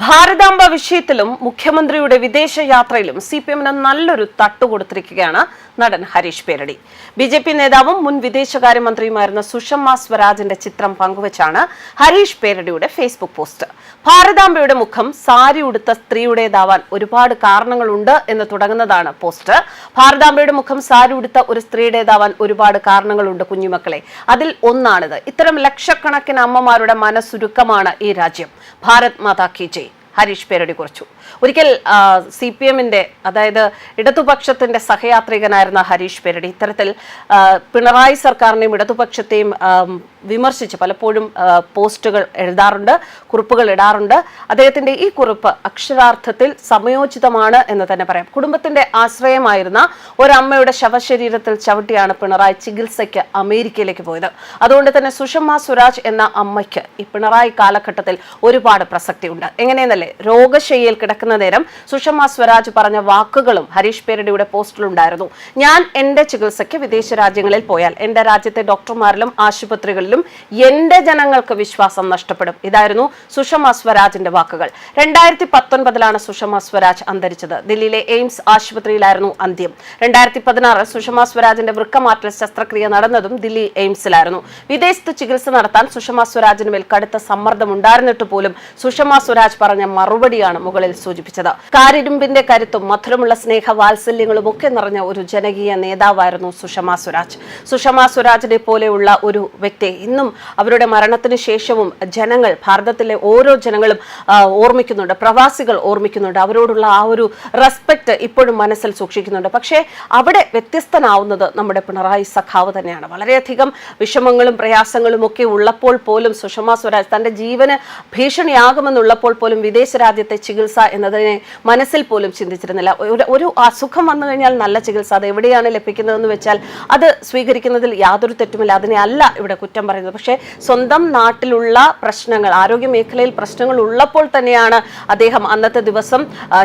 ഭാരതാംബ വിഷയത്തിലും മുഖ്യമന്ത്രിയുടെ വിദേശ യാത്രയിലും സി പി എമ്മിന് നല്ലൊരു തട്ടുകൊടുത്തിരിക്കുകയാണ് നടൻ Harish Peradi. B J P നേതാവും മുൻ വിദേശകാര്യമന്ത്രിയുമായിരുന്ന സുഷമ സ്വരാജിന്റെ ചിത്രം പങ്കുവച്ചാണ് ഹരീഷ് പേരടിയുടെ ഫേസ്ബുക്ക് പോസ്റ്റ്. ഭാരതാംബയുടെ മുഖം സാരി ഉടുത്ത സ്ത്രീയുടേതാവാൻ ഒരുപാട് കാരണങ്ങളുണ്ട് എന്ന് തുടങ്ങുന്നതാണ് പോസ്റ്റ് ഭാരതാംബയുടെ മുഖം സാരി ഉടുത്ത ഒരു സ്ത്രീയുടേതാവാൻ ഒരുപാട് കാരണങ്ങളുണ്ട് കുഞ്ഞുമക്കളെ. അതിൽ ഒന്നാണിത്. ഇത്തരം ലക്ഷക്കണക്കിന് അമ്മമാരുടെ മനസ്സുരുക്കമാണ് ഈ രാജ്യം. ഭാരത് മാതാ കി ജയ്. ഹരീഷ് പേരടി കുറിച്ചു. ഒരിക്കൽ സി പി എമ്മിന്റെ അതായത് ഇടതുപക്ഷത്തിന്റെ സഹയാത്രികനായിരുന്ന ഹരീഷ് പേരടി ഇത്തരത്തിൽ പിണറായി സർക്കാരിനെയും ഇടതുപക്ഷത്തെയും വിമർശിച്ച് പലപ്പോഴും പോസ്റ്റുകൾ എഴുതാറുണ്ട് കുറിപ്പുകൾ ഇടാറുണ്ട്. അദ്ദേഹത്തിന്റെ ഈ കുറിപ്പ് അക്ഷരാർത്ഥത്തിൽ സമയോചിതമാണ് എന്ന് തന്നെ പറയാം. കുടുംബത്തിന്റെ ആശ്രയമായിരുന്ന ഒരമ്മയുടെ ശവശരീരത്തിൽ ചവിട്ടിയാണ് പിണറായി ചികിത്സയ്ക്ക് അമേരിക്കയിലേക്ക് പോയത്. അതുകൊണ്ട് തന്നെ സുഷമ സ്വരാജ് എന്ന അമ്മയ്ക്ക് ഈ പിണറായി കാലഘട്ടത്തിൽ ഒരുപാട് പ്രസക്തിയുണ്ട്. എങ്ങനെയെന്നല്ലേ രോഗശയ്യയിൽ കിടക്കുന്ന നേരം സുഷമ സ്വരാജ് പറഞ്ഞ വാക്കുകളും ഹരീഷ് പേരടിയുടെ പോസ്റ്റിലുണ്ടായിരുന്നു. ഞാൻ എന്റെ ചികിത്സയ്ക്ക് വിദേശ രാജ്യങ്ങളിൽ പോയാൽ എന്റെ രാജ്യത്തെ ഡോക്ടർമാരിലും ആശുപത്രികളിലും എന്റെ ജനങ്ങൾക്ക് വിശ്വാസം നഷ്ടപ്പെടും. ഇതായിരുന്നു സുഷമ സ്വരാജിന്റെ വാക്കുകൾ. രണ്ടായിരത്തി പത്തൊൻപതിലാണ് സുഷമ സ്വരാജ് അന്തരിച്ചത്. ദില്ലിയിലെ എയിംസ് ആശുപത്രിയിലായിരുന്നു അന്ത്യം. രണ്ടായിരത്തി പതിനാറ് സുഷമ സ്വരാജിന്റെ വൃക്കമാറ്റൽ ശസ്ത്രക്രിയ നടന്നതും ദില്ലി എയിംസിലായിരുന്നു. വിദേശത്ത് ചികിത്സ നടത്താൻ സുഷമ സ്വരാജിന് മേൽ കടുത്ത സമ്മർദ്ദം ഉണ്ടായിരുന്നിട്ട് പോലും സുഷമ സ്വരാജ് പറഞ്ഞ മറുപടിയാണ് മുകളിൽ സൂചിപ്പിച്ചത്. കാരിരുമ്പിന്റെ കരുത്തും മധുരമുള്ള സ്നേഹ വാത്സല്യങ്ങളും ഒക്കെ നിറഞ്ഞ ഒരു ജനകീയ നേതാവായിരുന്നു സുഷമ സ്വരാജ്. സുഷമ സ്വരാജിനെ പോലെയുള്ള ഒരു വ്യക്തി ഇന്നും അവരുടെ മരണത്തിന് ശേഷവും ജനങ്ങൾ ഭാരതത്തിലെ ഓരോ ജനങ്ങളും ഓർമ്മിക്കുന്നുണ്ട്. പ്രവാസികൾ ഓർമ്മിക്കുന്നുണ്ട്. അവരോടുള്ള ആ ഒരു റെസ്പെക്ട് ഇപ്പോഴും മനസ്സിൽ സൂക്ഷിക്കുന്നുണ്ട്. പക്ഷേ അവിടെ വ്യത്യസ്തനാവുന്നത് നമ്മുടെ പിണറായി സഖാവ് തന്നെയാണ്. വളരെയധികം വിഷമങ്ങളും പ്രയാസങ്ങളും ഒക്കെ ഉള്ളപ്പോൾ പോലും സുഷമ സ്വരാജ് തന്റെ ജീവന് ഭീഷണിയാകുമെന്നുള്ളപ്പോൾ പോലും വിദേശ രാജ്യത്തെ ചികിത്സ എന്നതിനെ മനസ്സിൽ പോലും ചിന്തിച്ചിരുന്നില്ല. ഒരു അസുഖം വന്നു കഴിഞ്ഞാൽ നല്ല ചികിത്സ അത് എവിടെയാണ് ലഭിക്കുന്നതെന്ന് വെച്ചാൽ അത് സ്വീകരിക്കുന്നതിൽ യാതൊരു തെറ്റുമില്ല. അതിനെ അല്ല ഇവിടെ കുറ്റം പറയുന്നത്. പക്ഷേ സ്വന്തം നാട്ടിലുള്ള പ്രശ്നങ്ങൾ ആരോഗ്യ മേഖലയിൽ പ്രശ്നങ്ങൾ ഉള്ളപ്പോൾ തന്നെയാണ് അദ്ദേഹം അന്നത്തെ ദിവസം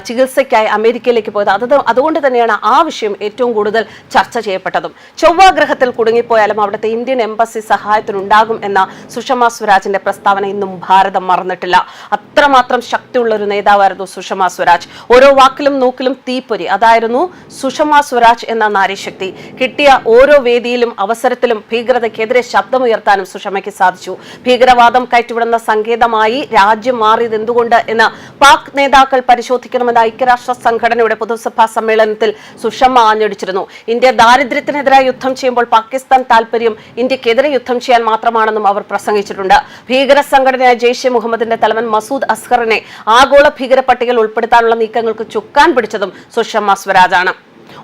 ചികിത്സയ്ക്കായി അമേരിക്കയിലേക്ക് പോയത്. അത് അതുകൊണ്ട് തന്നെയാണ് ആ വിഷയം ഏറ്റവും കൂടുതൽ ചർച്ച ചെയ്യപ്പെട്ടതും. ചൊവ്വാ ഗ്രഹത്തിൽ കുടുങ്ങിപ്പോയാലും അവിടുത്തെ ഇന്ത്യൻ എംബസി സഹായത്തിനുണ്ടാകും എന്ന സുഷമ സ്വരാജിന്റെ പ്രസ്താവന ഇന്നും ഭാരതം മറന്നിട്ടില്ല. അത്രമാത്രം ശക്തിയുള്ള ഒരു നേതാവായിരുന്നു സുഷമ സ്വരാജ്. ഓരോ വാക്കിലും നോക്കിലും തീപ്പൊരി. അതായിരുന്നു സുഷമ സ്വരാജ് എന്ന നാരീശക്തി. കിട്ടിയ ഓരോ വേദിയിലും അവസരത്തിലും ഭീകരതയ്ക്കെതിരെ ശബ്ദമുയർത്താനും സുഷമയ്ക്ക് സാധിച്ചു. ഭീകരവാദം കയറ്റിവിടുന്ന സങ്കേതമായി രാജ്യം മാറിയത് എന്തുകൊണ്ട് എന്ന് പാക് നേതാക്കൾ പരിശോധിക്കണമെന്ന് ഐക്യരാഷ്ട്ര സംഘടനയുടെ പൊതുസഭാ സമ്മേളനത്തിൽ സുഷമ ആഞ്ഞടിച്ചിരുന്നു. ഇന്ത്യ ദാരിദ്ര്യത്തിനെതിരായി യുദ്ധം ചെയ്യുമ്പോൾ പാകിസ്ഥാൻ താൽപര്യം ഇന്ത്യക്കെതിരെ യുദ്ധം ചെയ്യാൻ മാത്രമാണെന്നും അവർ പ്രസംഗിച്ചിട്ടുണ്ട്. ഭീകര സംഘടനയായ ജെയ്ഷെ മുഹമ്മദിന്റെ തലവൻ മസൂദ് അസ്ഹറിനെ ആഗോള ഭീകര പട്ടികയിൽ ഉൾപ്പെടുത്താനുള്ള നീക്കങ്ങൾക്ക് ചുക്കാൻ പിടിച്ചതും സുഷമ സ്വരാജാണ്.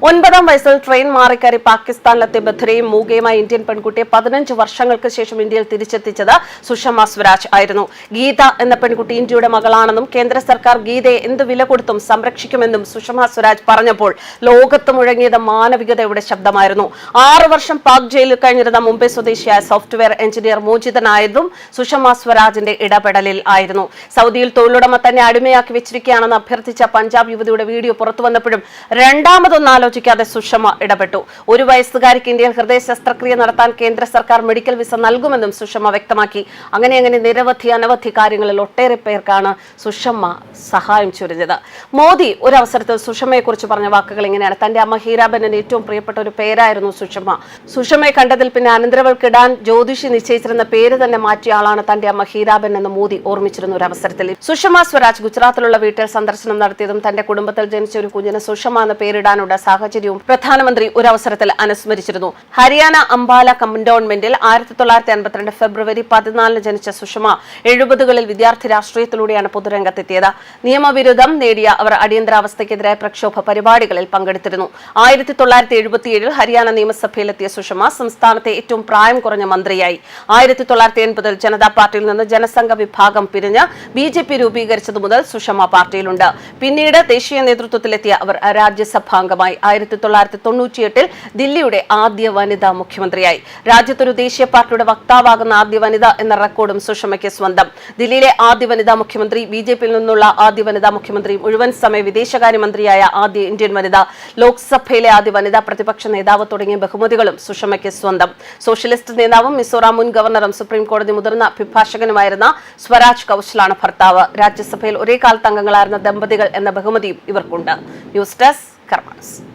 ഒൻപതാം വയസ്സിൽ ട്രെയിൻ മാറിക്കയറി പാകിസ്ഥാനിലെത്തിയ ബദ്രയും മൂകയുമായ ഇന്ത്യൻ പെൺകുട്ടിയെ പതിനഞ്ച് വർഷങ്ങൾക്ക് ശേഷം ഇന്ത്യയിൽ തിരിച്ചെത്തിച്ചത് സുഷമ സ്വരാജ് ആയിരുന്നു. ഗീത എന്ന പെൺകുട്ടി ഇന്ത്യയുടെ മകളാണെന്നും കേന്ദ്ര സർക്കാർ ഗീതയെ എന്ത് വില കൊടുത്തും സംരക്ഷിക്കുമെന്നും സുഷമ സ്വരാജ് പറഞ്ഞപ്പോൾ ലോകത്ത് മുഴങ്ങിയത് മാനവികതയുടെ ശബ്ദമായിരുന്നു. ആറു വർഷം പാക് ജയിലിൽ കഴിഞ്ഞിരുന്ന മുംബൈ സ്വദേശിയായ സോഫ്റ്റ്വെയർ എഞ്ചിനീയർ മോചിതനായതും സുഷമ സ്വരാജിന്റെ ഇടപെടലിൽ ആയിരുന്നു. സൗദിയിൽ തൊഴിലുടമ തന്നെ അടിമയാക്കി വെച്ചിരിക്കുകയാണെന്ന് അഭ്യർത്ഥിച്ച പഞ്ചാബ് യുവതിയുടെ വീഡിയോ പുറത്തു വന്നപ്പോഴും രണ്ടാമതൊന്നും ആലോചിക്കാതെ സുഷമ ഇടപെട്ടു. ഒരു വയസ്സുകാരിക്ക് ഇന്ത്യയിൽ ഹൃദയ ശസ്ത്രക്രിയ നടത്താൻ കേന്ദ്ര സർക്കാർ മെഡിക്കൽ വിസ നൽകുമെന്നും സുഷമ വ്യക്തമാക്കി. അങ്ങനെ അങ്ങനെ നിരവധി അനവധി കാര്യങ്ങളിൽ ഒട്ടേറെ പേർക്കാണ് സുഷമ സഹായം ചൊരിഞ്ഞത്. മോദി ഒരു അവസരത്തിൽ സുഷമയെക്കുറിച്ച് പറഞ്ഞ വാക്കുകൾ ഇങ്ങനെയാണ്. തന്റെ അമ്മ ഹീരാബെന്നിന് ഏറ്റവും പ്രിയപ്പെട്ട ഒരു പേരായിരുന്നു സുഷമ. സുഷമയെ കണ്ടതിൽ പിന്നെ അനന്തരവൾക്കിടാൻ ജ്യോതിഷി നിശ്ചയിച്ചിരുന്ന പേര് തന്നെ മാറ്റിയ ആളാണ് തന്റെ അമ്മ ഹീരാബൻ എന്ന് മോദി ഓർമ്മിച്ചിരുന്ന ഒരു അവസരത്തിൽ സുഷമ സ്വരാജ് ഗുജറാത്തിലുള്ള വീട്ടിൽ സന്ദർശനം നടത്തിയതും തന്റെ കുടുംബത്തിൽ ജനിച്ച ഒരു കുഞ്ഞിന് സുഷമ എന്ന് പേരിടാനുള്ള സാഹചര്യവും പ്രധാനമന്ത്രി ഒരു അവസരത്തിൽ അനുസ്മരിച്ചിരുന്നു. ഹരിയാന അംബാല കണ്ടോൺമെന്റിൽ ആയിരത്തി തൊള്ളായിരത്തി അൻപത്തിരണ്ട് ഫെബ്രുവരി പതിനാലിന് ജനിച്ച സുഷമ എഴുപതുകളിൽ വിദ്യാർത്ഥി രാഷ്ട്രീയത്തിലൂടെയാണ് പൊതുരംഗത്തെത്തിയത്. നിയമവിരുദ്ധം നേടിയ അവർ അടിയന്തരാവസ്ഥയ്ക്കെതിരായ പ്രക്ഷോഭ പരിപാടികളിൽ പങ്കെടുത്തിരുന്നു. ആയിരത്തി തൊള്ളായിരത്തി എഴുപത്തിയേഴിൽ ഹരിയാന നിയമസഭയിലെത്തിയ സുഷമ സംസ്ഥാനത്തെ ഏറ്റവും പ്രായം കുറഞ്ഞ മന്ത്രിയായി. ആയിരത്തി തൊള്ളായിരത്തി എൺപതിൽ ജനതാ പാർട്ടിയിൽ നിന്ന് ജനസംഘ വിഭാഗം പിരിഞ്ഞ് ബി ജെ പി രൂപീകരിച്ചതു മുതൽ സുഷമ പാർട്ടിയിലുണ്ട്. പിന്നീട് ദേശീയ നേതൃത്വത്തിലെത്തിയ അവർ രാജ്യസഭാംഗമായി. ആയിരത്തി തൊള്ളായിരത്തി തൊണ്ണൂറ്റിയെട്ടിൽ ദില്ലിയുടെ ആദ്യ വനിതാ മുഖ്യമന്ത്രിയായി. രാജ്യത്തൊരു ദേശീയ പാർട്ടിയുടെ വക്താവാകുന്ന ആദ്യ വനിത എന്ന റെക്കോർഡും സുഷമയ്ക്ക് സ്വന്തം. ദില്ലിയിലെ ആദ്യ വനിതാ മുഖ്യമന്ത്രി ബി ജെ പിയിൽ നിന്നുള്ള ആദ്യ വനിതാ മുഖ്യമന്ത്രി മുഴുവൻ സമയ വിദേശകാര്യമന്ത്രിയായ ആദ്യ ഇന്ത്യൻ വനിത ലോക്സഭയിലെ ആദ്യ വനിതാ പ്രതിപക്ഷ നേതാവ് തുടങ്ങിയ ബഹുമതികളും സുഷമയ്ക്ക് സ്വന്തം. സോഷ്യലിസ്റ്റ് നേതാവും മിസോറാം മുൻ ഗവർണറും സുപ്രീം കോടതി മുതിർന്ന അഭിഭാഷകനുമായിരുന്ന സ്വരാജ് കൌശലാണ് ഭർത്താവ്. രാജ്യസഭയിൽ ഒരേ കാലത്ത് അംഗങ്ങളായിരുന്ന ദമ്പതികൾ എന്ന ബഹുമതിയും ഇവർക്കുണ്ട്. News desk karmas